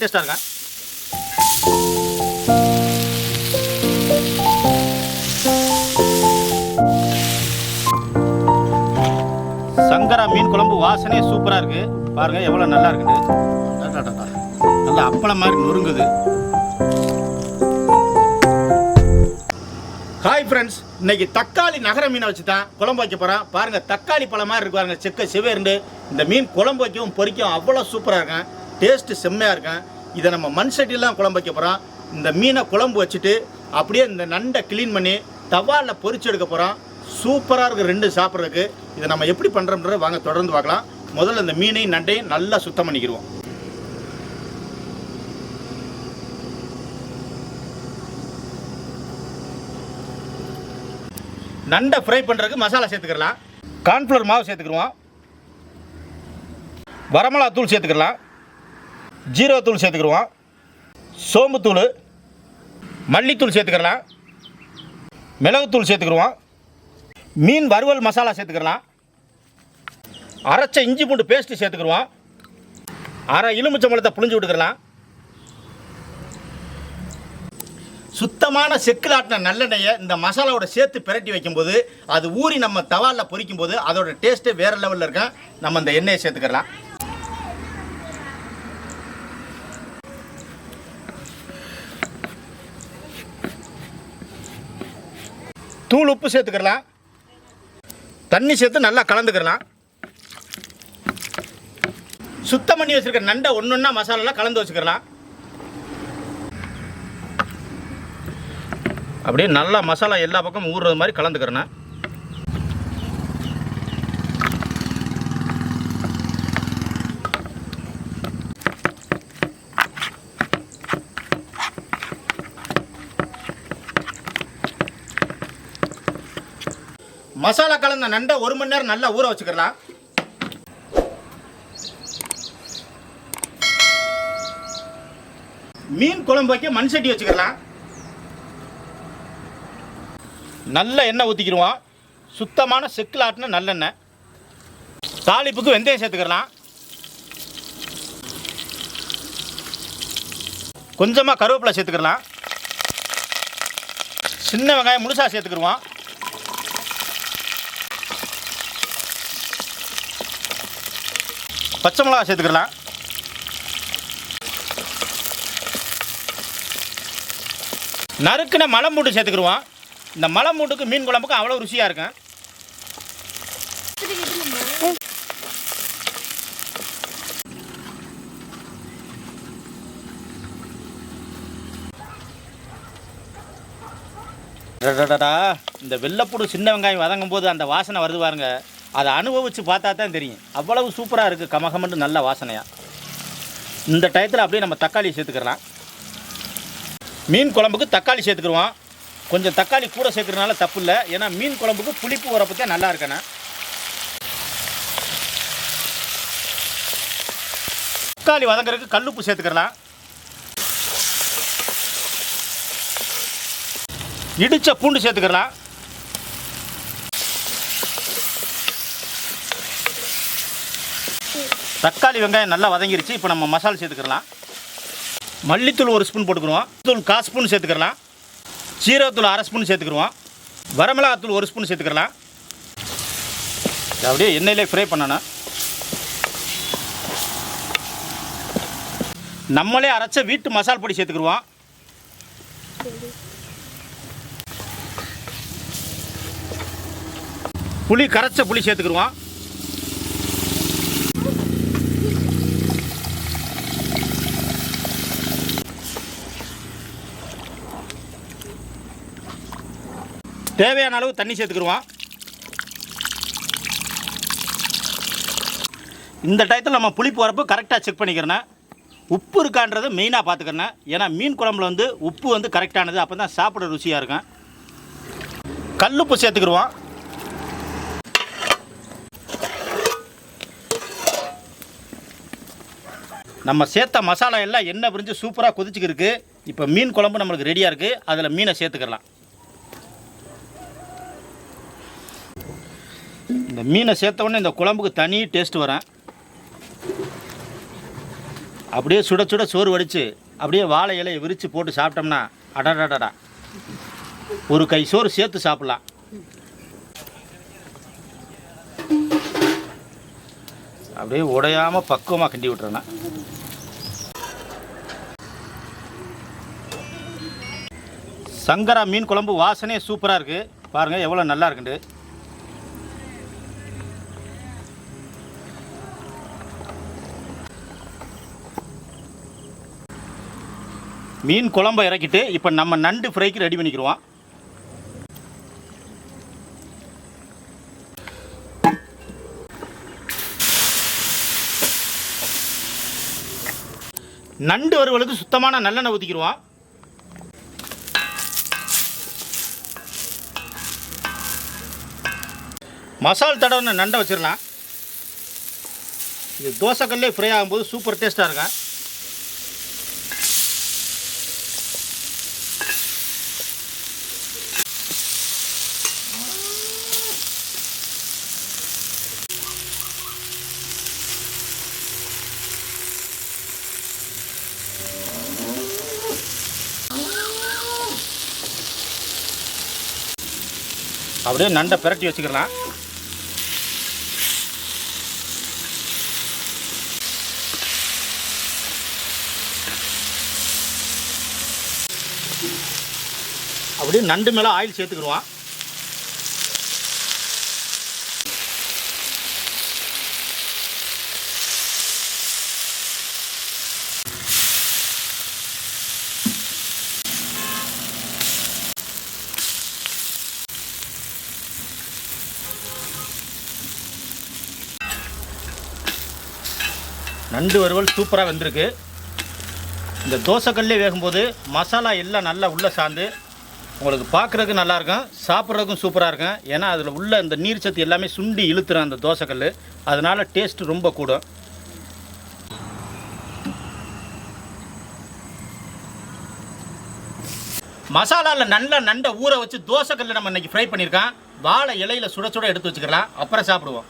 டேஸ்ட்டாக சங்கரா மீன் குழம்பு வாசனையே சூப்பராக இருக்கு. பாருங்க எவ்வளோ நல்லா இருக்குது. நல்லா அப்பளம் மாதிரி நொறுங்குது. ஹாய் ஃப்ரெண்ட்ஸ் இன்னைக்கு தக்காளி நகர மீனை வச்சு தான் குழம்பு வைக்க போகிறேன் பாருங்கள் தக்காளி பழம் மாதிரி இருக்கு பாருங்கள் செக்க சிவேர்ண்டு. இந்த மீன் குழம்பு வைக்கவும் பொறிக்கவும் அவ்வளோ சூப்பராக இருக்கும். டேஸ்ட்டு செம்மையாக இருக்கும் இதை நம்ம மண் சட்டிலாம் குழம்பு வைக்க போகிறோம் இந்த மீனை குழம்பு வச்சுட்டு அப்படியே இந்த நண்டை க்ளீன் பண்ணி தவாலில் பொறிச்சு எடுக்க போகிறோம் சூப்பராக இருக்குது ரெண்டு சாப்பிட்றதுக்கு. இதை நம்ம எப்படி பண்ணுறோம்ன்றது வாங்க தொடர்ந்து பார்க்கலாம். முதல்ல இந்த மீனையும் நண்டையும் நல்லா சுத்தம் பண்ணிக்கிடுவோம் நண்டை ஃப்ரை பண்ணுறதுக்கு மசாலா சேர்த்துக்கலாம் கார்ன்ஃப்ளவர் மாவு சேர்த்துக்கிடுவோம். வரமிளகா தூள் சேர்த்துக்கலாம் ஜீரோ தூள் சேர்த்துக்கிடுவோம். சோம்புத்தூள் மல்லித்தூள் சேர்த்துக்கிறலாம் மிளகுத்தூள் சேர்த்துக்கிடுவோம். மீன் வறுவல் மசாலா சேர்த்துக்கலாம் அரைச்ச இஞ்சி பூண்டு பேஸ்ட்டு சேர்த்துக்கிடுவோம். அரை எலுமிச்சம்பழத்தை புளிஞ்சு விட்டுக்கலாம் சுத்தமான செக்கில் ஆட்டின நல்லெண்ணெயை இந்த மசாலாவோட சேர்த்து பிரட்டி வைக்கும்போது அது ஊறி நம்ம தவாலில் பொரிக்கும் போது அதோட டேஸ்ட்டே வேறு லெவலில் இருக்கும் நம்ம இந்த எண்ணெயை சேர்த்துக்கலாம் தூள் உப்பு சேர்த்துக்கலாம் தண்ணி சேர்த்து நல்லா கலந்துக்கலாம் சுத்தம் பண்ணி வச்சுருக்க நண்டை ஒன்று ஒன்றா மசாலாலாம் கலந்து வச்சுக்கலாம் அப்படியே நல்லா மசாலா எல்லா பக்கமும் ஊறுறது மாதிரி கலந்துக்கிறேன் மசாலா கலந்த நண்டை ஒரு மணி நேரம் நல்லா ஊற வச்சுக்கலாம் மீன் குழம்பு வைக்க மண் சட்டி வச்சுக்கலாம் நல்ல எண்ணெய் ஊற்றிக்கிடுவோம் சுத்தமான செக்கில் ஆட்டின நல்லெண்ணெய். தாளிப்புக்கு வெந்தயம் சேர்த்துக்கலாம் கொஞ்சமாக கருவேப்பிலை சேர்த்துக்கலாம் சின்ன வெங்காயம் முழுசாக சேர்த்துக்கிடுவோம். பச்சை மிளகா சேர்த்துக்கலாம் நறுக்குன மலை மூட்டு சேர்த்துக்கிடுவோம் இந்த மலம்பூண்டுக்கு மீன் குழம்புக்கு அவ்வளோ ருசியாக இருக்கும். இந்த வெள்ளைப்பூடு சின்ன வெங்காயம் வதங்கும் போது அந்த வாசனை வருது பாருங்க. அதை அனுபவித்து பார்த்தா தான் தெரியும். அவ்வளவு சூப்பராக இருக்குது கமகமன்னு நல்ல வாசனையாக இந்த டயத்தில் அப்படியே நம்ம தக்காளி சேர்த்துக்கிறலாம் மீன் குழம்புக்கு தக்காளி சேர்த்துக்கிடுவோம் கொஞ்சம் தக்காளி கூட சேர்க்குறதுனால தப்பு இல்லை. ஏன்னா மீன் குழம்புக்கு புளிப்பு வரப்பு தான் நல்லா இருக்கணும் தக்காளி வதங்குறதுக்கு கல்லுப்பு சேர்த்துக்கலாம் இடித்த பூண்டு சேர்த்துக்கலாம் தக்காளி வெங்காயம் நல்லா வதங்கிருச்சு இப்போ நம்ம மசாலா சேர்த்துக்கலாம். மல்லித்தூள் ஒரு ஸ்பூன் போட்டுக்கிடுவோம். தூள் கால் ஸ்பூன் சேர்த்துக்கலாம். சீரகத்தூள் அரை ஸ்பூன் சேர்த்துக்கிடுவோம். வரமிளகாத்தூள் ஒரு ஸ்பூன் சேர்த்துக்கலாம். அப்படியே எண்ணெயிலே ஃப்ரை பண்ணணும். நம்மளே அரைச்ச வீட்டு மசால் பொடி சேர்த்துக்கிடுவோம். புளி கரைச்ச புளி சேர்த்துக்கிடுவோம். தேவையான அளவு தண்ணி சேர்த்துக்கிடுவோம். இந்த டயத்தில் நம்ம புளிப்பு வரப்பு கரெக்டாக செக் பண்ணிக்கிறேன். உப்பு இருக்கான்றதை மெயினாக பார்த்துக்கிறேன். ஏன்னா மீன் குழம்புல வந்து உப்பு வந்து கரெக்டானது அப்போ தான் சாப்பிட ருசியாக இருக்கும். கல்லுப்பு சேர்த்துக்கிடுவோம். நம்ம சேர்த்த மசாலா எல்லாம் எண்ணெய் பிரிஞ்சு சூப்பராக கொதிச்சுக்கிருக்கு. இப்போ மீன் குழம்பு நம்மளுக்கு ரெடியாக இருக்குது அதில் மீனை சேர்த்துக்கலாம் இந்த மீனை சேர்த்த உடனே இந்த குழம்புக்கு தனி டேஸ்ட் வரும் அப்படியே சுட சுட சோறு வடித்து அப்படியே வாழை இலையை விரித்து போட்டு சாப்பிட்டோம்னா அடடடடா. ஒரு கை சோறு சேர்த்து சாப்பிட்லாம். அப்படியே உடையாமல் பக்குவமாக கிண்டி விட்டுறேண்ணா சங்கரா மீன் குழம்பு வாசனையே சூப்பராக இருக்குது பாருங்கள் எவ்வளோ நல்லா இருக்குண்டு மீன் குழம்பை இறக்கிட்டு இப்போ நம்ம நண்டு ஃப்ரைக்கு ரெடி பண்ணிக்கிடுவோம் நண்டு வறுவலுக்கு சுத்தமான நல்லெண்ணெய் ஊற்றிக்கிடுவோம் மசால் தடவை நண்டை வச்சிடலாம் இது தோசைக்கல்லே ஃப்ரை ஆகும்போது சூப்பர் டேஸ்ட்டாக இருக்கும். அப்படியே நண்டை பிரட்டி வச்சுக்கலாம். அப்படியே நண்டு மேலே ஆயில் சேர்த்துக்கிடுவான் நண்டு வறுவல் சூப்பராக வெந்திருக்கு. இந்த தோசைக்கல்லே வேகும்போது மசாலா எல்லாம் நல்லா உள்ளே சார்ந்து உங்களுக்கு பார்க்குறதுக்கு நல்லாயிருக்கும் சாப்பிட்றதுக்கும் சூப்பராக இருக்கும். ஏன்னா அதில் உள்ள இந்த நீர் சத்து எல்லாமே சுண்டி இழுத்துறேன் அந்த தோசைக்கல் அதனால் டேஸ்ட் ரொம்ப கூடும். மசாலாவில் நல்லா நண்டை ஊற வச்சு தோசைக்கல்ல நம்ம இன்றைக்கி ஃப்ரை பண்ணியிருக்கோம். வாழை இலையில் சுட சுட எடுத்து வச்சுக்கலாம். அப்புறம் சாப்பிடுவோம்.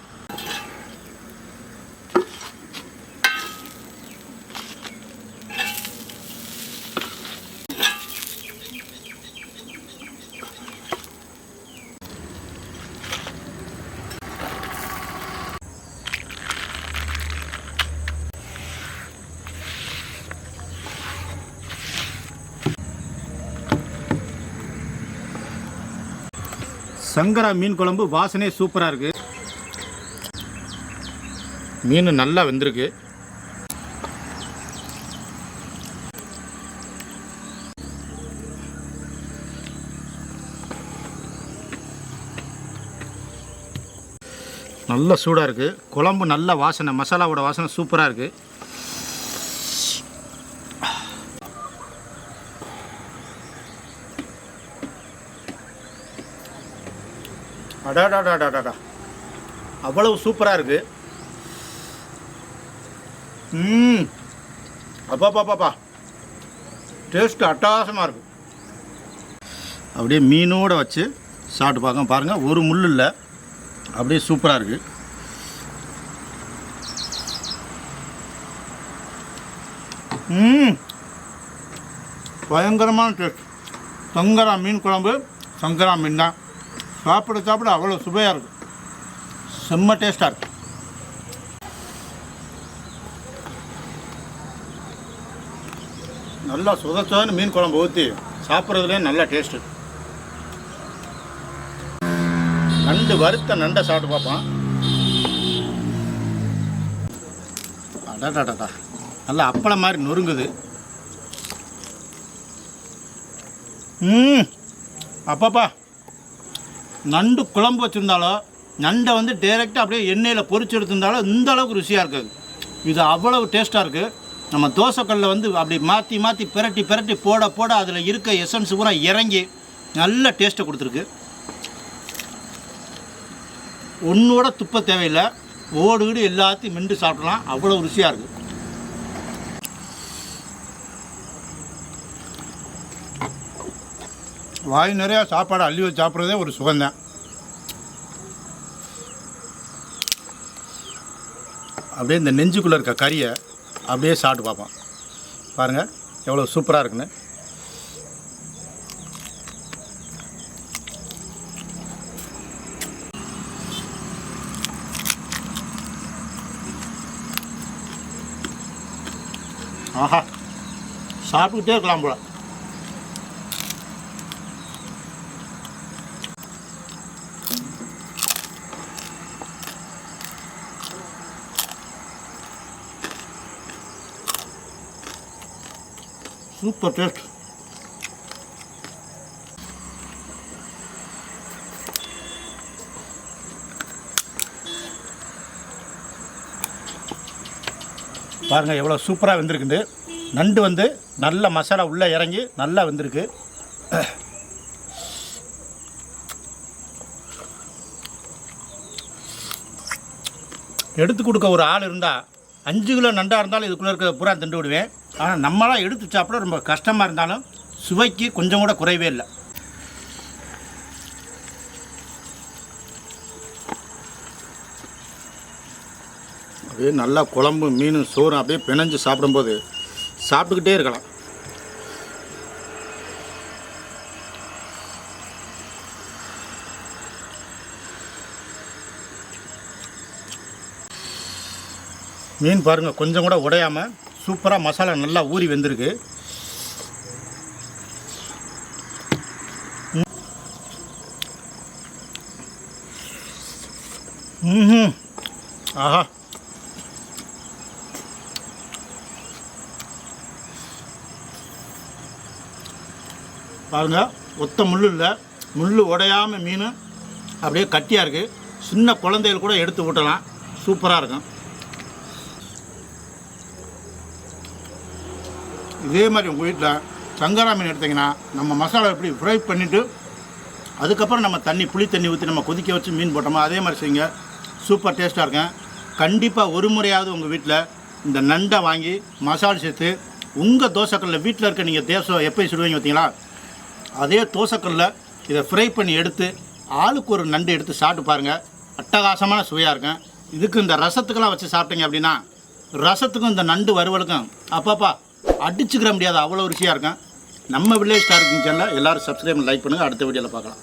சங்கரா மீன் குழம்பு வாசனையே சூப்பராக இருக்குது மீன் நல்லா வெந்திருக்கு. நல்ல சூடாக இருக்குது குழம்பு நல்ல வாசனை மசாலாவோட வாசனை சூப்பராக இருக்குது அடாடாடாடாடா அவ்வளவு சூப்பராக இருக்குது ம். அப்பாப்பாப்பாப்பா டேஸ்ட்டு அட்டகாசமாக இருக்குது அப்படியே மீனோட வச்சு சாப்பிட்டு பார்க்க பாருங்கள் ஒரு முள் இல்லை. அப்படியே சூப்பராக இருக்குது ம். பயங்கரமான டேஸ்ட் சங்கரா மீன் குழம்பு சங்கரா மீன் தான். சாப்பிட சாப்பிட அவ்வளோ சுவையாக இருக்கும். செம்ம டேஸ்ட்டாக இருக்கும் நல்லா சுத சுதன்னு மீன் குழம்பு ஊற்றி சாப்பிட்றதுலேயே நல்ல டேஸ்ட்டு நண்டு வறுத்த நண்டை சாப்பிட்டு பார்ப்போம். அடாடாடா நல்லா அப்பளம் மாதிரி நொறுங்குது. ம். அப்பாப்பா. நண்டு குழம்பு வச்சுருந்தாலோ நண்டை வந்து டைரெக்டாக அப்படியே எண்ணெயில் பொரிச்சு எடுத்திருந்தாலும் இந்த அளவுக்கு ருசியாக இருக்குது. இது அவ்வளவு டேஸ்ட்டாக இருக்குது நம்ம தோசைக்கல்லில் வந்து அப்படி மாற்றி மாற்றி பிரட்டி பிரட்டி போட போட அதில் இருக்க எசன்ஸ் பூரா இறங்கி நல்ல டேஸ்ட்டை கொடுத்துருக்கு. ஒன்றோட துப்ப தேவையில்லை. ஓடு வீடு எல்லாத்தையும் மிண்டு சாப்பிடலாம். அவ்வளோ ருசியாக இருக்குது வாய் நிறையா சாப்பாடு அள்ளி வச்சு சாப்பிட்றதே ஒரு சுகந்தேன் அப்படியே இந்த நெஞ்சுக்குள்ளே இருக்க கறியை அப்படியே சாப்பிட்டு பார்ப்போம். பாருங்கள் எவ்வளோ சூப்பராக இருக்குன்னு. ஆஹா சாப்பிட்டுக்கிட்டே இருக்கலாம் போல. சூப்பர் டேஸ்ட் பாருங்கள் எவ்வளோ சூப்பராக வெந்திருக்குது. நண்டு வந்து நல்ல மசாலா உள்ளே இறங்கி நல்லா வந்திருக்கு. எடுத்து கொடுக்க ஒரு ஆள் இருந்தால் அஞ்சு கிலோ நண்டாக இருந்தாலும் இதுக்குள்ளே இருக்கிற பூரா திண்டு விடுவேன் ஆனால் நம்மளாம் எடுத்து சாப்பிட ரொம்ப கஷ்டமாக இருந்தாலும் சுவைக்கு கொஞ்சம் கூட குறைவே இல்லை. அப்படியே நல்லா குழம்பு மீன் சோறும் அப்படியே பிணைஞ்சு சாப்பிடும்போது சாப்பிட்டுக்கிட்டே இருக்கலாம். மீன் பாருங்கள் கொஞ்சம் கூட உடையாமல் சூப்பராக மசாலா நல்லா ஊறி வெந்திருக்கு. ம் ஆஹா. பாருங்க ஒத்த முள் இல்லை. முள் உடையாம மீன் அப்படியே கட்டியாக இருக்குது சின்ன குழந்தைகள் கூட எடுத்து விட்டலாம் சூப்பராக இருக்கும். இதே மாதிரி உங்கள் வீட்டில் சங்கரா மீன் எடுத்திங்கன்னா நம்ம மசாலா எப்படி ஃப்ரை பண்ணிவிட்டு அதுக்கப்புறம் நம்ம தண்ணி புளி தண்ணி ஊற்றி நம்ம கொதிக்க வச்சு மீன் போட்டோமோ அதே மாதிரி செய்யுங்க. சூப்பர் டேஸ்ட்டாக இருக்கும் கண்டிப்பாக ஒரு முறையாவது உங்கள் வீட்டில் இந்த நண்டை வாங்கி மசால் சேர்த்து உங்கள் தோசைக்கல்லில் வீட்டில் இருக்க நீங்கள் தேசம் எப்போ சுடுவீங்க பார்த்தீங்களா அதே தோசைக்கல்லில் இதை ஃப்ரை பண்ணி எடுத்து ஆளுக்கு ஒரு நண்டு எடுத்து சாப்பிட்டு பாருங்கள் அட்டகாசமான சுவையாக இருக்கும் இதுக்கு இந்த ரசத்துக்கெல்லாம் வச்சு சாப்பிட்டீங்க அப்படின்னா ரசத்துக்கும் இந்த நண்டு வறுவலுக்கும் அப்பாப்பா அடிச்சுக்கிற முடியாது அவ்வளோ ருசியாக இருக்கும் நம்ம வில்லேஜ் ஸ்டார் கிச்சனில் எல்லோரும் சப்ஸ்கிரைப் லைக் பண்ணுங்கள் அடுத்த வீடியோவில் பார்க்கலாம்.